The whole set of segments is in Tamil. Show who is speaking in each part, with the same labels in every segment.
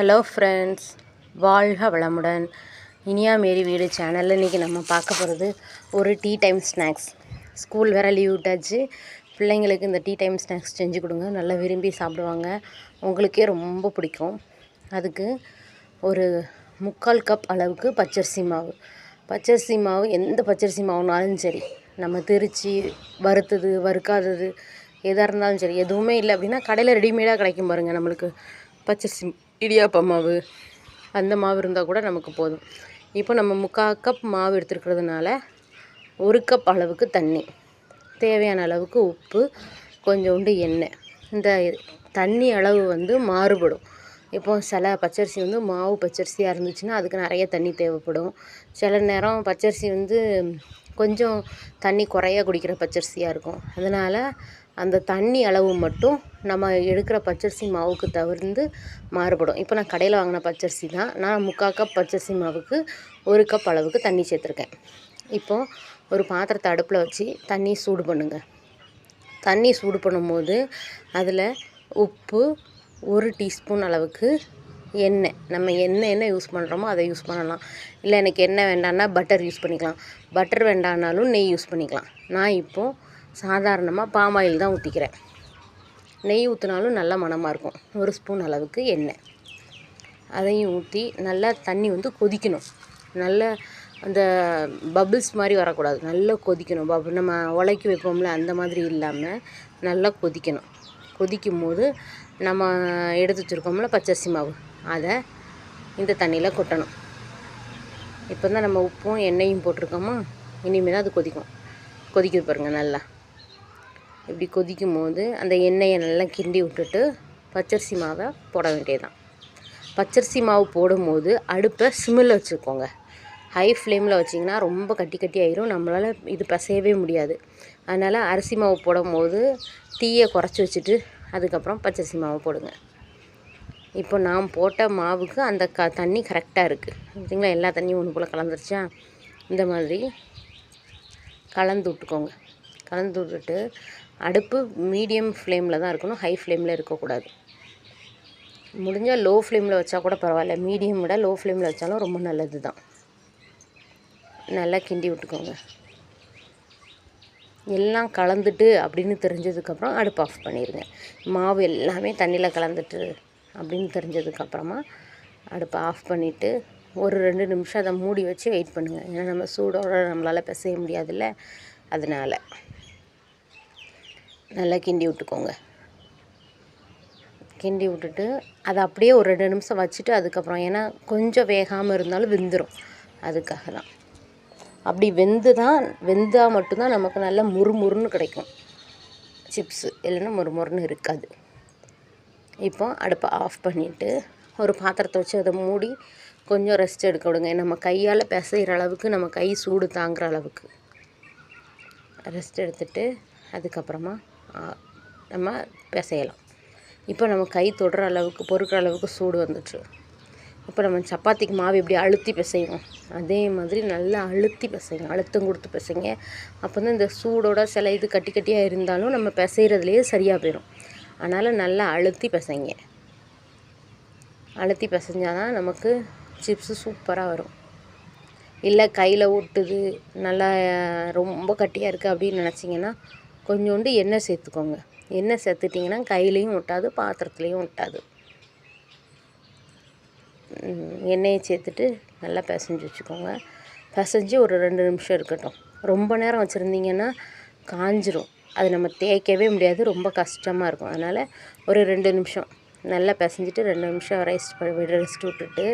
Speaker 1: ஹலோ ஃப்ரெண்ட்ஸ் வாழ்க வளமுடன். இனியா மேரி வீடு சேனலில் இன்றைக்கி நம்ம பார்க்க போகிறது ஒரு டீ டைம் ஸ்நாக்ஸ் ஸ்கூல் வேறு லீவ் விட்டாச்சு. பிள்ளைங்களுக்கு இந்த டீ டைம் ஸ்நாக்ஸ் செஞ்சு கொடுங்க. நல்லா விரும்பி சாப்பிடுவாங்க. உங்களுக்கே ரொம்ப பிடிக்கும். அதுக்கு ஒரு முக்கால் கப் அளவுக்கு பச்சரிசி மாவு. பச்சரிசி மாவு எந்த பச்சரிசி மாவுனாலும் சரி நம்ம திரிச்சு வறுத்தது வறுக்காதது எதாக இருந்தாலும் சரி எதுவுமே இல்லை அப்படின்னா கடையில் ரெடிமேடாக கிடைக்கும் பாருங்கள் நம்மளுக்கு பச்சரிசி இடியாப்ப மாவு அந்த மாவு இருந்தால் கூட நமக்கு போதும். இப்போ நம்ம முக்கால் கப் மாவு எடுத்துருக்கிறதுனால ஒரு கப் அளவுக்கு தண்ணி. தேவையான அளவுக்கு உப்பு கொஞ்சோண்டு எண்ணெய். இந்த தண்ணி அளவு வந்து மாறுபடும். இப்போ சில பச்சரிசி வந்து மாவு பச்சரிசியாக இருந்துச்சுன்னா அதுக்கு நிறைய தண்ணி தேவைப்படும். சில நேரம் பச்சரிசி வந்து கொஞ்சம் தண்ணி குறைய குடிக்கிற பச்சரிசியாக இருக்கும். அதனால் அந்த தண்ணி அளவு மட்டும் நம்ம எடுக்கிற பச்சரிசி மாவுக்கு தவிர்த்து மாறுபடும். இப்போ நான் கடையில் வாங்கின பச்சரிசி தான். நான் முக்கால் கப் பச்சரிசி மாவுக்கு ஒரு கப் அளவுக்கு தண்ணி சேர்த்துருக்கேன். இப்போது ஒரு பாத்திரத்தை அடுப்பில் வச்சு தண்ணி சூடு பண்ணுங்கள் தண்ணி சூடு பண்ணும்போது அதில் உப்பு ஒரு டீஸ்பூன் அளவுக்கு எண்ணெய். நம்ம எண்ணெய் என்ன யூஸ் பண்ணுறோமோ அதை யூஸ் பண்ணலாம். இல்லை எனக்கு எண்ணெய் வேண்டான்னா பட்டர் யூஸ் பண்ணிக்கலாம். பட்டர் வேண்டானாலும் நெய் யூஸ் பண்ணிக்கலாம். நான் இப்போது சாதாரணமாக பாம் ஆயில் தான் ஊற்றிக்கிறேன் நெய் ஊற்றினாலும் நல்ல மணமாக இருக்கும். ஒரு ஸ்பூன் அளவுக்கு எண்ணெய். அதையும் ஊற்றி நல்லா தண்ணி வந்து கொதிக்கணும். நல்ல அந்த பபிள்ஸ் மாதிரி வரக்கூடாது. நல்லா கொதிக்கணும். பப் நம்ம உலைக்கி வைப்போம்ல அந்த மாதிரி இல்லாமல் நல்லா கொதிக்கணும். கொதிக்கும் போது நம்ம எடுத்து வச்சுருக்கோம்ல பச்சரிசி மாவு. அதை இந்த தண்ணியில் கொட்டணும். இப்போ தான் நம்ம உப்பும் எண்ணெயும் போட்டிருக்கோமா? இனிமேல் தான் அது கொதிக்கும். கொதிக்குது பாருங்கள் நல்லா. இப்படி கொதிக்கும் போது அந்த எண்ணெயை நல்லா கிண்டி விட்டுட்டு பச்சரிசி மாவை போட வேண்டியதுதான். பச்சரிசி மாவு போடும்போது அடுப்பை சிம்மில் வச்சுக்கோங்க. ஹை ஃப்ளேமில் வச்சிங்கன்னா ரொம்ப கட்டி கட்டி ஆயிரும். நம்மளால் இது பசையவே முடியாது. அதனால் அரிசி மாவு போடும்போது தீயை குறைச்சி வச்சுட்டு அதுக்கப்புறம் பச்சரிசி மாவு போடுங்க. இப்போ நான் போட்ட மாவுக்கு அந்த க தண்ணி கரெக்டாக இருக்குது பார்த்தீங்களா எல்லா தண்ணியும் ஒன்று போல் கலந்துருச்சா? இந்த மாதிரி கலந்து விட்டுக்கோங்க. கலந்து விட்டுட்டு அடுப்பு மீடியம் ஃப்ளேமில் தான் இருக்கணும் ஹை ஃப்ளேமில் இருக்கக்கூடாது. முடிஞ்சால் லோ ஃப்ளேமில் வச்சா கூட பரவாயில்ல மீடியம் விட லோ ஃப்ளேமில் வச்சாலும் ரொம்ப நல்லது தான் நல்லா கிண்டி விட்டுக்கோங்க. எல்லாம் கலந்துட்டு அப்படின்னு தெரிஞ்சதுக்கப்புறம் அடுப்பு ஆஃப் பண்ணிடுங்க மாவு எல்லாமே தண்ணியில் கலந்துட்டு அப்படின்னு தெரிஞ்சதுக்கப்புறமா அடுப்பை ஆஃப் பண்ணிவிட்டு ஒரு ரெண்டு நிமிஷம் அதை மூடி வச்சு வெயிட் பண்ணுங்கள் ஏன்னா நம்ம சூடோட நம்மளால் பிசைய முடியாதுல்ல அதனால். நல்லா கிண்டி விட்டுக்கோங்க. கிண்டி விட்டுட்டு அதை அப்படியே ஒரு ரெண்டு நிமிஷம் வச்சுட்டு அதுக்கப்புறம் ஏன்னா கொஞ்சம் வேகாமல் இருந்தாலும் வெந்துடும் அதுக்காக தான் அப்படி வெந்து தான் வெந்தால் மட்டும்தான் நமக்கு நல்லா முறுமுறுன்னு கிடைக்கும். சிப்ஸு இல்லைன்னா முறுமுறுன்னு இருக்காது. இப்போ அடுப்பை ஆஃப் பண்ணிவிட்டு ஒரு பாத்திரத்தை வச்சு அதை மூடி கொஞ்சம் ரெஸ்ட் எடுக்க விடுங்க. நம்ம கையால் பிசைகிற அளவுக்கு நம்ம கை சூடு தாங்குற அளவுக்கு. ரெஸ்ட் எடுத்துட்டு அதுக்கப்புறமா நம்ம பிசையலாம். இப்போ நம்ம கை தொடுற அளவுக்கு பொறுக்கிற அளவுக்கு சூடு வந்துட்டு இப்போ நம்ம சப்பாத்திக்கு மாவு எப்படி அழுத்தி பிசைவோம் அதே மாதிரி நல்லா அழுத்தி பிசைங்க அழுத்தம் கொடுத்து பிசைங்க. அப்போ தான் இந்த சூடோட சில இது கட்டி கட்டியாக இருந்தாலும் நம்ம பிசைகிறதுலேயே சரியாக போயிடும். அதனால் நல்லா அழுத்தி பிசைங்க. அழுத்தி பிசைஞ்சால் தான் நமக்கு சிப்ஸு சூப்பராக வரும். இல்லை கையில் ஒட்டுது நல்லா ரொம்ப கட்டியாக இருக்குது அப்படின்னு நினச்சிங்கன்னா கொஞ்சோண்டு எண்ணெய் சேர்த்துக்கோங்க. எண்ணெய் சேர்த்துட்டிங்கன்னா கையிலையும் ஒட்டாது பாத்திரத்துலேயும் ஒட்டாது. எண்ணெயை சேர்த்துட்டு நல்லா பிசைஞ்சு வச்சுக்கோங்க. பிசைஞ்சு ஒரு ரெண்டு நிமிஷம் இருக்கட்டும். ரொம்ப நேரம் வச்சுருந்தீங்கன்னா காஞ்சிரும். அது நம்ம தேய்க்கவே முடியாது ரொம்ப கஷ்டமாக இருக்கும். அதனால் ஒரு ரெண்டு நிமிஷம் நல்லா பிசைஞ்சிட்டு ரெண்டு நிமிஷம் ரெஸ்ட் விட ரெஸ்ட் விட்டுட்டு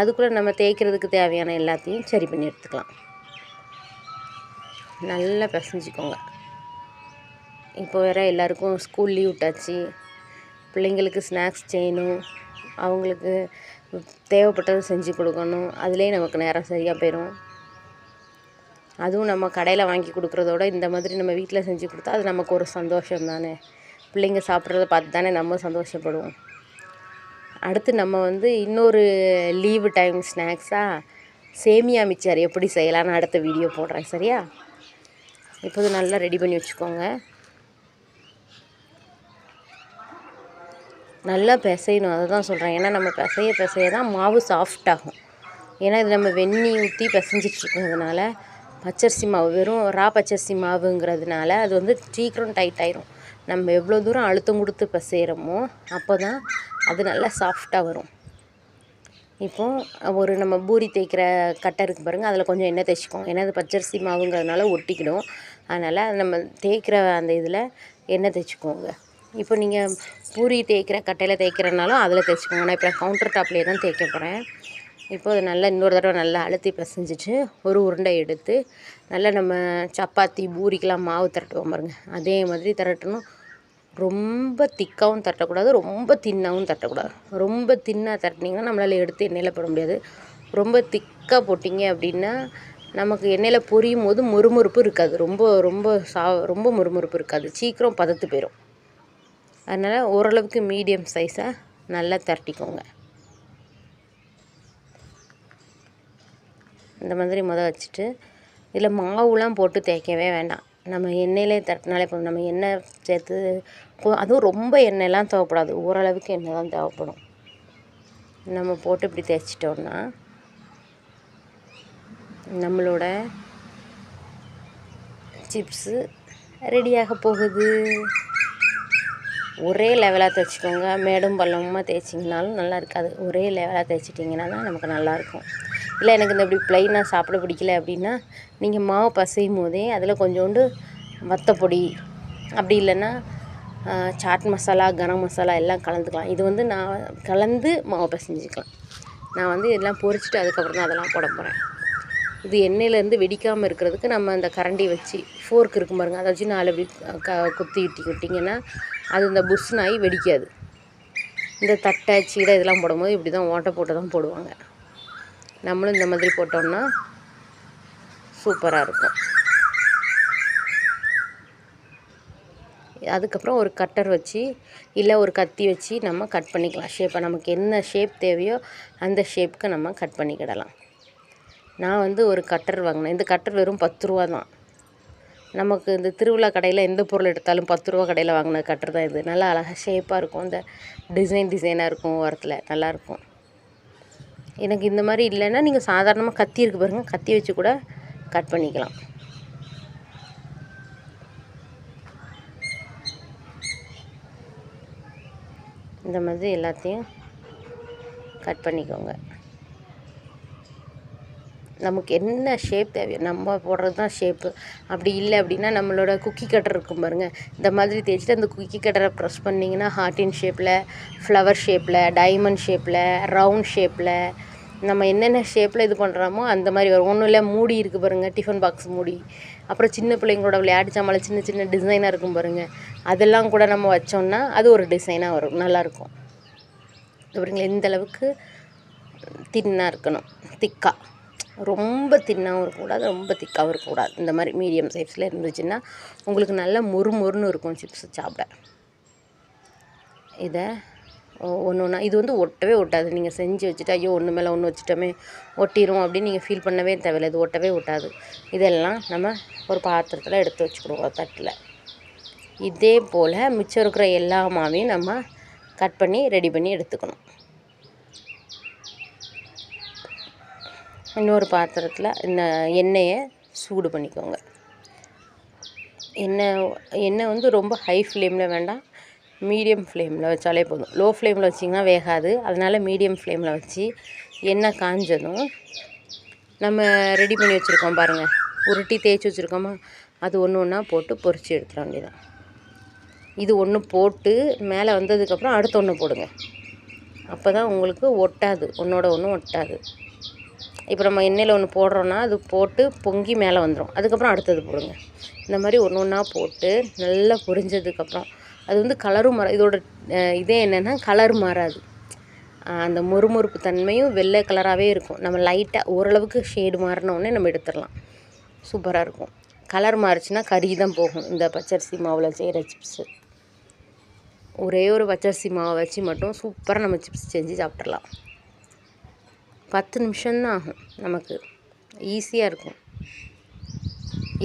Speaker 1: அதுக்குள்ளே நம்ம தேய்க்கிறதுக்கு தேவையான எல்லாத்தையும் சரி பண்ணி எடுத்துக்கலாம். நல்லா பிசைஞ்சிக்கோங்க. இப்போ வேறு எல்லாருக்கும் ஸ்கூல் லீவ் விட்டாச்சு. பிள்ளைங்களுக்கு ஸ்நாக்ஸ் செய்யணும். அவங்களுக்கு தேவைப்பட்டது செஞ்சு கொடுக்கணும். அதுலேயே நமக்கு நேரம் சரியாக போயிடும் அதுவும் நம்ம கடையில் வாங்கி கொடுக்குறதோட இந்த மாதிரி நம்ம வீட்டில் செஞ்சு கொடுத்தா அது நமக்கு ஒரு சந்தோஷம் தானே பிள்ளைங்க சாப்பிட்றத பார்த்து தானே நம்ம சந்தோஷப்படுவோம். அடுத்து நம்ம வந்து இன்னொரு லீவு டைம் ஸ்நாக்ஸாக சேமியா மிச்சார் எப்படி செய்யலான்னு அடுத்த வீடியோ போடுறேன். சரியா? இப்போது நல்லா ரெடி பண்ணி வச்சுக்கோங்க. நல்லா பிசையணும் அதை தான் சொல்கிறேன் ஏன்னா நம்ம பிசைய பிசைய தான் மாவு சாஃப்ட் ஆகும். ஏன்னா இது நம்ம வெந்நி ஊற்றி பிசைஞ்சிட்ருக்கிறதுனால பச்சரிசி மாவு வெறும் ரா பச்சரிசி மாவுங்கிறதுனால அது வந்து சீக்கிரம் டைட் ஆயிரும். நம்ம எவ்வளோ தூரம் அழுத்தம் கொடுத்து பிசைகிறோமோ அப்போ தான் அது நல்லா சாஃப்டாக வரும். இப்போது ஒரு நம்ம பூரி தேய்க்கிற கட்டை இருக்குது பாருங்கள் அதில் கொஞ்சம் எண்ணெய் தேய்ச்சிக்கோங்க. ஏன்னா அது பச்சரிசி மாவுங்கிறதுனால ஒட்டிக்கிடும். அதனால் நம்ம தேய்க்கிற அந்த இதில் எண்ணெய் தேய்ச்சிக்கோங்க. இப்போ நீங்கள் பூரி தேய்க்கிற கட்டையில் தேய்க்கிறனாலும் அதில் தேய்ச்சிக்கோங்க. நான் இப்போ கவுண்டர் டாப்லேயே தான் தேய்க்க போகிறேன் இப்போ அது நல்லா இன்னொரு தடவை நல்லா அழுத்தி பிசைஞ்சிட்டு ஒரு உருண்டை எடுத்து நல்லா நம்ம சப்பாத்தி பூரிக்கெலாம் மாவு திரட்டுவோம் பாருங்க. அதே மாதிரி திரட்டணும். ரொம்ப திக்காகவும் தட்டக்கூடாது ரொம்ப தின்னாகவும் தட்டக்கூடாது ரொம்ப தின்னாக தட்டினீங்கன்னா நம்மளால் எடுத்து எண்ணெயில் போட முடியாது. ரொம்ப திக்காக போட்டிங்க அப்படின்னா நமக்கு எண்ணெயில் பொரியும் போது முறுமுறுப்பு இருக்காது. ரொம்ப ரொம்ப சா ரொம்ப முறுமுறுப்பு இருக்காது. சீக்கிரம் பதத்து போயிடும் அதனால் ஓரளவுக்கு மீடியம் சைஸாக நல்லா திரட்டிக்கோங்க இந்த மாதிரி முத வச்சுட்டு இதில் மாவுலாம் போட்டு தேய்க்கவே வேண்டாம். நம்ம எண்ணெயிலே தட்டினாலே போதும். நம்ம எண்ணெய் சேர்த்து அதுவும் ரொம்ப எண்ணெய்லாம் தேவைப்படாது. ஓரளவுக்கு எண்ணெய் தான் தேவைப்படும். நம்ம போட்டு இப்படி தேய்ச்சிட்டோம்னா நம்மளோட சிப்ஸு ரெடியாக போகுது. ஒரே லெவலாக தைச்சிக்கோங்க மேடும் பள்ளமுமாக தேய்ச்சிங்கனாலும் நல்லா இருக்காது. ஒரே லெவலாக தேய்ச்சிட்டிங்கன்னா தான் நமக்கு நல்லாயிருக்கும் இல்லை எனக்கு இந்த இப்படி ப்ளைனாக சாப்பிட பிடிக்கல அப்படின்னா நீங்கள் மாவு பசையும் போதே அதில் கொஞ்சோண்டு வத்தப்பொடி அப்படி இல்லைன்னா சாட் மசாலா கரம் மசாலா எல்லாம் கலந்துக்கலாம். இது வந்து நான் கலந்து மாவு பசைஞ்சிக்கலாம். நான் வந்து இதெல்லாம் பொரிச்சிட்டு அதுக்கப்புறம் தான் அதெல்லாம் போட போகிறேன் இது எண்ணெயிலேருந்து வெடிக்காமல் இருக்கிறதுக்கு நம்ம அந்த கரண்டி வச்சு ஃபோர்க் இருக்கும் பாருங்கள் அதை வச்சு நாலு அப்படி க குத்தி விட்டி விட்டிங்கன்னா அது இந்த புஷ்னாகி வெடிக்காது. இந்த தட்டை சீடை இதெல்லாம் போடும்போது இப்படி தான் ஓட்டை போட்டு தான் போடுவாங்க. நம்மளும் இந்த மாதிரி போட்டோம்னா சூப்பராக இருக்கும். அதுக்கப்புறம் ஒரு கட்டர் வச்சு இல்லை ஒரு கத்தி வச்சு நம்ம கட் பண்ணிக்கலாம். ஷேப்பை நமக்கு என்ன ஷேப் தேவையோ அந்த ஷேப்புக்கு நம்ம கட் பண்ணிக்கிடலாம். நான் வந்து ஒரு கட்டர் வாங்கினேன். இந்த கட்டர் வெறும் பத்து ரூபா தான் நமக்கு இந்த திருவிழா கடையில் எந்த பொருள் எடுத்தாலும் பத்து ரூபா கடையில் வாங்கின கட்டர் தான் இது. நல்லா அழகாக ஷேப்பாக இருக்கும். இந்த டிசைன் டிசைனாக இருக்கும் ஓரத்தில். நல்லாயிருக்கும் எனக்கு இந்த மாதிரி இல்லைன்னா நீங்கள் சாதாரணமாக கத்தி இருக்கு பாருங்கள் கத்தி வச்சு கூட கட் பண்ணிக்கலாம். இந்த மாதிரி எல்லாத்தையும் கட் பண்ணிக்கோங்க. நமக்கு என்ன ஷேப் தேவையோ நம்ம போடுறது தான் ஷேப்பு அப்படி இல்லை அப்படின்னா நம்மளோட குக்கி கட்டர் இருக்கும் பாருங்கள் இந்த மாதிரி தேய்ச்சிட்டு அந்த குக்கி கட்டரை ப்ரெஸ் பண்ணிங்கன்னா ஹார்டின் ஷேப்பில் ஃப்ளவர் ஷேப்பில் டைமண்ட் ஷேப்பில் ரவுண்ட் ஷேப்பில் நம்ம என்னென்ன ஷேப்பில் இது பண்ணுறோமோ அந்த மாதிரி வரும். ஒன்றும் இல்லை மூடி இருக்குது பாருங்கள் டிஃபன் பாக்ஸ் மூடி. அப்புறம் சின்ன பிள்ளைங்களோட விளையாட்டு சாமான் சின்ன சின்ன டிசைனாக இருக்கும் பாருங்கள் அதெல்லாம் கூட நம்ம வச்சோம்னா அது ஒரு டிசைனாக வரும். நல்லாயிருக்கும் அப்படிங்களா இந்த அளவுக்கு தின்னாக இருக்கணும். திக்கா. ரொம்ப தின்னாகவும் இருக்கக்கூடாது ரொம்ப திக்காகவும் இருக்கக்கூடாது. இந்த மாதிரி மீடியம் சைஸில் இருந்துச்சுன்னா உங்களுக்கு நல்ல மொறு மொறுன்னு இருக்கும் சிப்ஸ் சாப்பிட. இதை ஒன்று ஒன்றா இது வந்து ஒட்டவே ஒட்டாது. நீங்கள் செஞ்சு வச்சுட்டு ஐயோ ஒன்று மேலே ஒன்று வச்சுட்டோமே ஒட்டிரும் அப்படின்னு நீங்கள் ஃபீல் பண்ணவே தேவையில்லை. இது ஒட்டவே ஒட்டாது. இதெல்லாம் நம்ம ஒரு பாத்திரத்தில் எடுத்து வச்சுக்கிடுவோம் தட்டில். இதே போல் மிச்சம் இருக்கிற எல்லா மாவையும் நம்ம கட் பண்ணி ரெடி பண்ணி எடுத்துக்கணும். இன்னொரு பாத்திரத்தில் இந்த எண்ணெயை சூடு பண்ணிக்கோங்க. எண்ணெய் எண்ணெய் வந்து ரொம்ப ஹை ஃப்ளேமில் வேண்டாம். மீடியம் ஃப்ளேமில் வச்சாலே போதும். லோ ஃப்ளேமில் வச்சிங்கன்னா வேகாது. அதனால் மீடியம் ஃப்ளேமில் வச்சு எண்ணெய் காஞ்சதும் நம்ம ரெடி பண்ணி வச்சுருக்கோம் பாருங்கள் உருட்டி தேய்ச்சி வச்சுருக்கோமா? அது ஒன்று ஒன்றா போட்டு பொறிச்சு எடுத்துட வேண்டியதான் இது ஒன்று போட்டு மேலே வந்ததுக்கப்புறம் அடுத்த ஒன்று போடுங்க. அப்போ தான் உங்களுக்கு ஒட்டாது. ஒன்றோட ஒன்று ஒட்டாது. இப்போ நம்ம எண்ணெயில் ஒன்று போடுறோன்னா அது போட்டு பொங்கி மேலே வந்துடும் அதுக்கப்புறம் அடுத்தது போடுங்க. இந்த மாதிரி ஒன்று ஒன்றா போட்டு நல்லா பொரிஞ்சதுக்கப்புறம் அது வந்து கலரும் மாற இதோட இதே என்னென்னா கலர் மாறாது. அந்த மொறுமொறுப்பு தன்மையும் வெள்ளை கலராகவே இருக்கும். நம்ம லைட்டாக ஓரளவுக்கு ஷேடு மாறினோடனே நம்ம எடுத்துடலாம். சூப்பராக இருக்கும். கலர் மாறிச்சுன்னா கறி தான் போகும். இந்த பச்சரிசி மாவில் செய்கிற சிப்ஸு ஒரே ஒரு பச்சரிசி மாவை வச்சு மட்டும் சூப்பராக நம்ம சிப்ஸ் செஞ்சு சாப்பிட்றலாம் பத்து நிமிஷம்தான் ஆகும். நமக்கு ஈஸியாக இருக்கும்.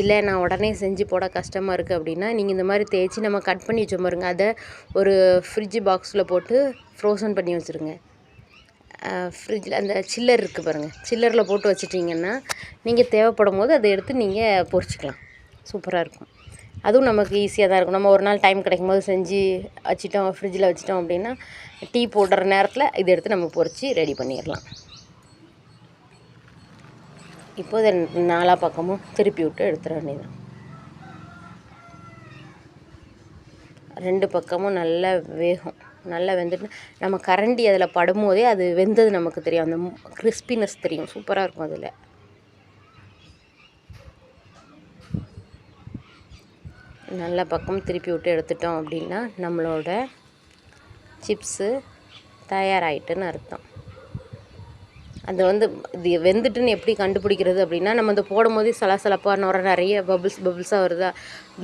Speaker 1: இல்லை நான் உடனே செஞ்சு போட கஷ்டமாக இருக்குது அப்படின்னா நீங்கள் இந்த மாதிரி தேய்ச்சி நம்ம கட் பண்ணி வச்சோம் பாருங்க. அதை ஒரு ஃப்ரிட்ஜ் பாக்ஸில் போட்டு ஃப்ரோசன் பண்ணி வச்சுருங்க. ஃப்ரிட்ஜில் அந்த சில்லர் இருக்குது பாருங்கள் சில்லரில் போட்டு வச்சிட்டிங்கன்னா நீங்கள் தேவைப்படும் போது அதை எடுத்து நீங்கள் பொரிச்சிக்கலாம் சூப்பராக இருக்கும். அதுவும் நமக்கு ஈஸியாக தான் இருக்கும். நம்ம ஒரு நாள் டைம் கிடைக்கும் போது செஞ்சு வச்சிட்டோம் ஃப்ரிட்ஜில் வச்சிட்டோம் அப்படின்னா டீ போடுற நேரத்தில் இதை எடுத்து நம்ம பொரிச்சு ரெடி பண்ணிடலாம். இப்போ இதை நாலா பக்கமும் திருப்பி விட்டு எடுத்துட வேண்டியதான் ரெண்டு பக்கமும் நல்லா வேகும் நல்லா வெந்துட்டு நம்ம கரண்டி அதில் படும்போதே அது வெந்தது நமக்கு தெரியும். அந்த கிறிஸ்பினஸ் தெரியும். சூப்பராக இருக்கும் அதில். நல்ல பக்கம் திருப்பி விட்டு எடுத்துட்டோம் அப்படின்னா நம்மளோட சிப்ஸு தயாராகிட்டுன்னு அர்த்தம். அது வந்து இது வெந்துட்டுன்னு எப்படி கண்டுபிடிக்கிறது அப்படின்னா நம்ம இந்த போடும் போதே சலசலப்பாக நுர நிறைய பபுள்ஸ் பபுள்ஸாக வருதா?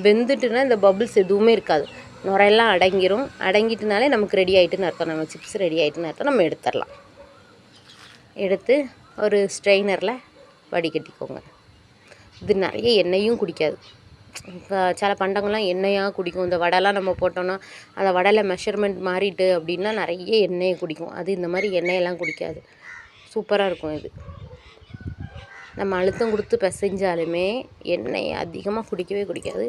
Speaker 1: வெந்துட்டுன்னா இந்த பபுள்ஸ் எதுவுமே இருக்காது. நுரையெல்லாம் அடங்கிரும். அடங்கிட்டுனாலே நமக்கு ரெடி ஆகிட்டுன்னு அர்த்தம். நம்ம சிப்ஸ் ரெடி ஆகிட்டுன்னு அர்த்தம். நம்ம எடுத்துடலாம். எடுத்து ஒரு ஸ்ட்ரெயினரில் வடிகட்டிக்கோங்க. இது நிறைய எண்ணெயும் குடிக்காது. இப்போ சில பண்டங்கள்லாம் எண்ணெயாக குடிக்கும். இந்த வடைலாம் நம்ம போட்டோம்னா அந்த வடையில் மெஷர்மெண்ட் மாறிட்டு அப்படின்னா நிறைய எண்ணெயை குடிக்கும். அது இந்த மாதிரி எண்ணெயெல்லாம் குடிக்காது. சூப்பராக இருக்கும் இது. நம்ம அழுத்தம் கொடுத்து பிசைஞ்சாலுமே எண்ணெய் அதிகமாக குடிக்கவே குடிக்காது.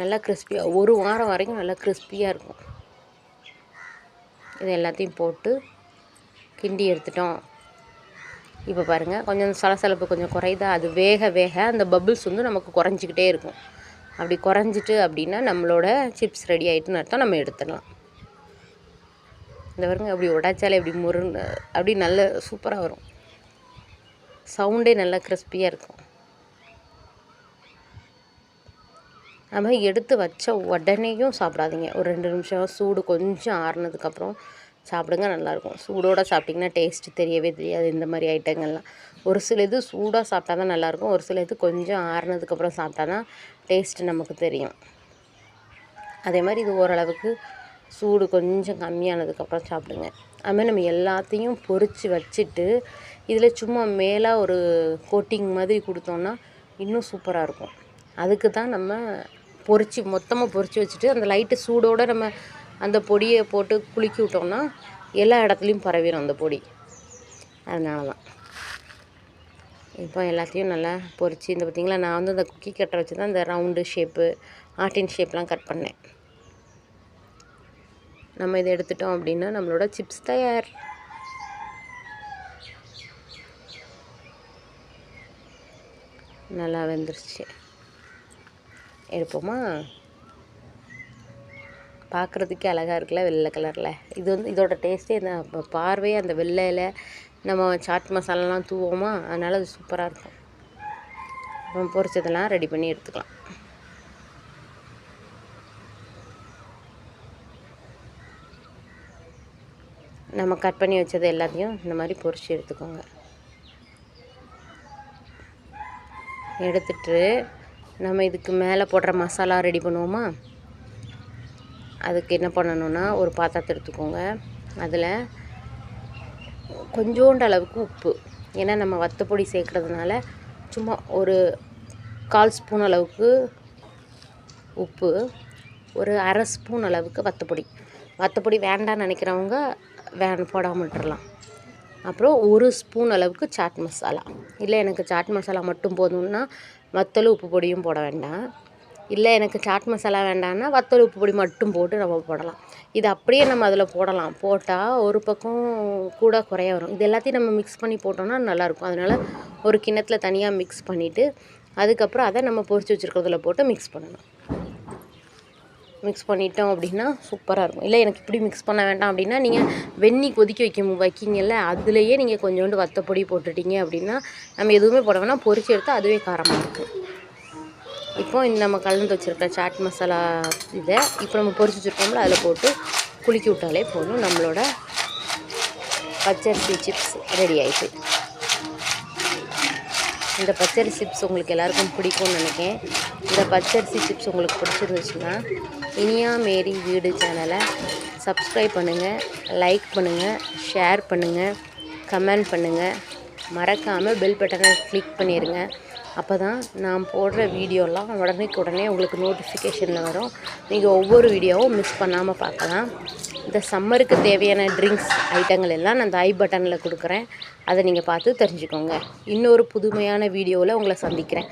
Speaker 1: நல்லா கிறிஸ்பியாக ஒரு வாரம் வரைக்கும் நல்லா கிறிஸ்பியாக இருக்கும். இது எல்லாத்தையும் போட்டு கிண்டி எடுத்துட்டோம். இப்போ பாருங்கள் கொஞ்சம் சலசலப்பு கொஞ்சம் குறையுதா? அது வேக வேக அந்த பபுள்ஸ் வந்து நமக்கு குறைஞ்சிக்கிட்டே இருக்கும். அப்படி குறைஞ்சிட்டு அப்படின்னா நம்மளோட சிப்ஸ் ரெடி ஆகிட்டுன்னு அர்த்தம் நம்ம எடுத்துடலாம். இந்த பாருங்க அப்படி உடைச்சாலே அப்படி முருன்னு அப்படி நல்ல சூப்பராக வரும். சவுண்டே நல்லா கிறிஸ்பியாக இருக்கும். அது மாதிரி எடுத்து வச்ச உடனேயும் சாப்பிடாதீங்க. ஒரு ரெண்டு நிமிஷம் சூடு கொஞ்சம் ஆறுனதுக்கப்புறம் சாப்பிடுங்க நல்லாயிருக்கும். சூடோடு சாப்பிட்டிங்கன்னா டேஸ்ட்டு தெரியவே தெரியாது இந்த மாதிரி ஐட்டங்கள்லாம். ஒரு சில இது சூடாக சாப்பிட்டா தான் நல்லாயிருக்கும். ஒரு சில இது கொஞ்சம் ஆறுனதுக்கப்புறம் சாப்பிட்டா தான் டேஸ்ட்டு நமக்கு தெரியும். அதே மாதிரி இது ஓரளவுக்கு சூடு கொஞ்சம் கம்மியானதுக்கப்புறம் சாப்பிடுங்க. அதுமாதிரி நம்ம எல்லாத்தையும் பொரித்து வச்சுட்டு இதில் சும்மா மேலே ஒரு கோட்டிங் மாதிரி கொடுத்தோன்னா இன்னும் சூப்பராக இருக்கும். அதுக்கு தான் நம்ம பொரித்து மொத்தமாக பொரித்து வச்சுட்டு அந்த லைட்டு சூடோடு நம்ம அந்த பொடியை போட்டு குலுக்கி விட்டோம்னா எல்லா இடத்துலையும் பரவிடும் அந்த பொடி. அதனால தான் இப்போ எல்லாத்தையும் நல்லா பொரித்து இந்த பார்த்திங்களா நான் வந்து அந்த குக்கி கட்டரை வச்சு தான் இந்த ரவுண்டு ஷேப்பு ஆர்டின் ஷேப்லாம் கட் பண்ணேன். நம்ம இதை எடுத்துட்டோம் அப்படின்னா நம்மளோட சிப்ஸ் தயார். நல்லா வெந்துருச்சு. எடுப்போமா? பார்க்குறதுக்கே அழகாக இருக்குல்ல வெள்ளை கலரில். இது வந்து இதோட டேஸ்ட்டே இந்த பார்வையே அந்த வெள்ளையில் நம்ம சாட் மசாலாலாம் தூவோமா அதனால் அது சூப்பராக இருக்கும். நம்ம பொரிச்சதெல்லாம் ரெடி பண்ணி எடுத்துக்கலாம். நம்ம கட் பண்ணி வச்சது எல்லாத்தையும் இந்த மாதிரி பொரிச்சு எடுத்துக்கோங்க. எடுத்துட்டு நம்ம இதுக்கு மேலே போடுற மசாலா ரெடி பண்ணுவோமா? அதுக்கு என்ன பண்ணணும்னா ஒரு பாத்திரத்தை எடுத்துக்கோங்க. அதில் கொஞ்சோண்டு அளவுக்கு உப்பு. ஏன்னா நம்ம வத்தப்பொடி சேர்க்குறதுனால சும்மா ஒரு கால் ஸ்பூன் அளவுக்கு உப்பு ஒரு அரை ஸ்பூன் அளவுக்கு வத்தப்பொடி வத்தப்பொடி வேண்டாம்னு நினைக்கிறவங்க வேன் போடாமல் விட்டுறலாம் அப்புறம் ஒரு ஸ்பூன் அளவுக்கு சாட் மசாலா இல்லை எனக்கு சாட் மசாலா மட்டும் போதும்னா வத்தல் உப்பு பொடியும் போட வேண்டாம். இல்லை எனக்கு சாட் மசாலா வேண்டாம்னா வத்தல் உப்பு பொடி மட்டும் போட்டு நம்ம போடலாம். இது அப்படியே நம்ம அதில் போடலாம். போட்டால் ஒரு பக்கம் கூட குறைய வரும். இது எல்லாத்தையும் நம்ம மிக்ஸ் பண்ணி போட்டோம்னா நல்லாயிருக்கும். அதனால் ஒரு கிண்ணத்தில் தனியாக மிக்ஸ் பண்ணிவிட்டு அதுக்கப்புறம் அதை நம்ம பொரித்து வச்சுருக்கிறதுல போட்டு மிக்ஸ் பண்ணணும். மிக்ஸ் பண்ணிட்டோம் அப்படின்னா சூப்பராக இருக்கும். இல்லை எனக்கு இப்படி மிக்ஸ் பண்ண வேண்டாம் அப்படின்னா நீங்கள் வெந்நி கொதிக்க வைக்க வைக்கிங்கல்ல அதுலேயே நீங்கள் கொஞ்சோண்டு வத்தப்பொடி போட்டுட்டீங்க அப்படின்னா நம்ம எதுவுமே போட வேணாம். பொறிச்சு எடுத்தால் அதுவே காரமாக இருக்கும். இப்போ இந்த நம்ம கலந்து வச்சுருக்க சாட் மசாலா இதை இப்போ நம்ம பொறிச்சு வச்சுருக்கோம்ல அதில் போட்டு குலுக்கி விட்டாலே போதும். நம்மளோட பச்சரிசி சிப்ஸ் ரெடி ஆகிட்டு இந்த பச்சரிசி சிப்ஸ் உங்களுக்கு எல்லாருக்கும் பிடிக்கும்னு நினைக்கிறேன். இந்த பச்சரிசி சிப்ஸ் உங்களுக்கு பிடிச்சிருந்துச்சுன்னா இனியா மேரி வீடு சேனலை சப்ஸ்கிரைப் பண்ணுங்கள் லைக் பண்ணுங்கள் ஷேர் பண்ணுங்கள் கமெண்ட் பண்ணுங்கள் மறக்காமல் பெல் பட்டனை கிளிக் பண்ணிடுங்க அப்போ தான் நான் போடுற வீடியோலாம் உடனேக்கு உடனே உங்களுக்கு நோட்டிஃபிகேஷனில் வரும். நீங்கள் ஒவ்வொரு வீடியோவும் மிஸ் பண்ணாமல் பார்க்கலாம். இந்த சம்மருக்கு தேவையான ட்ரிங்க்ஸ் ஐட்டங்கள் எல்லாம் நான் இந்த ஐ பட்டனில் கொடுக்குறேன். அதை நீங்கள் பார்த்து தெரிஞ்சுக்கோங்க. இன்னொரு புதுமையான வீடியோவில் உங்களை சந்திக்கிறேன்.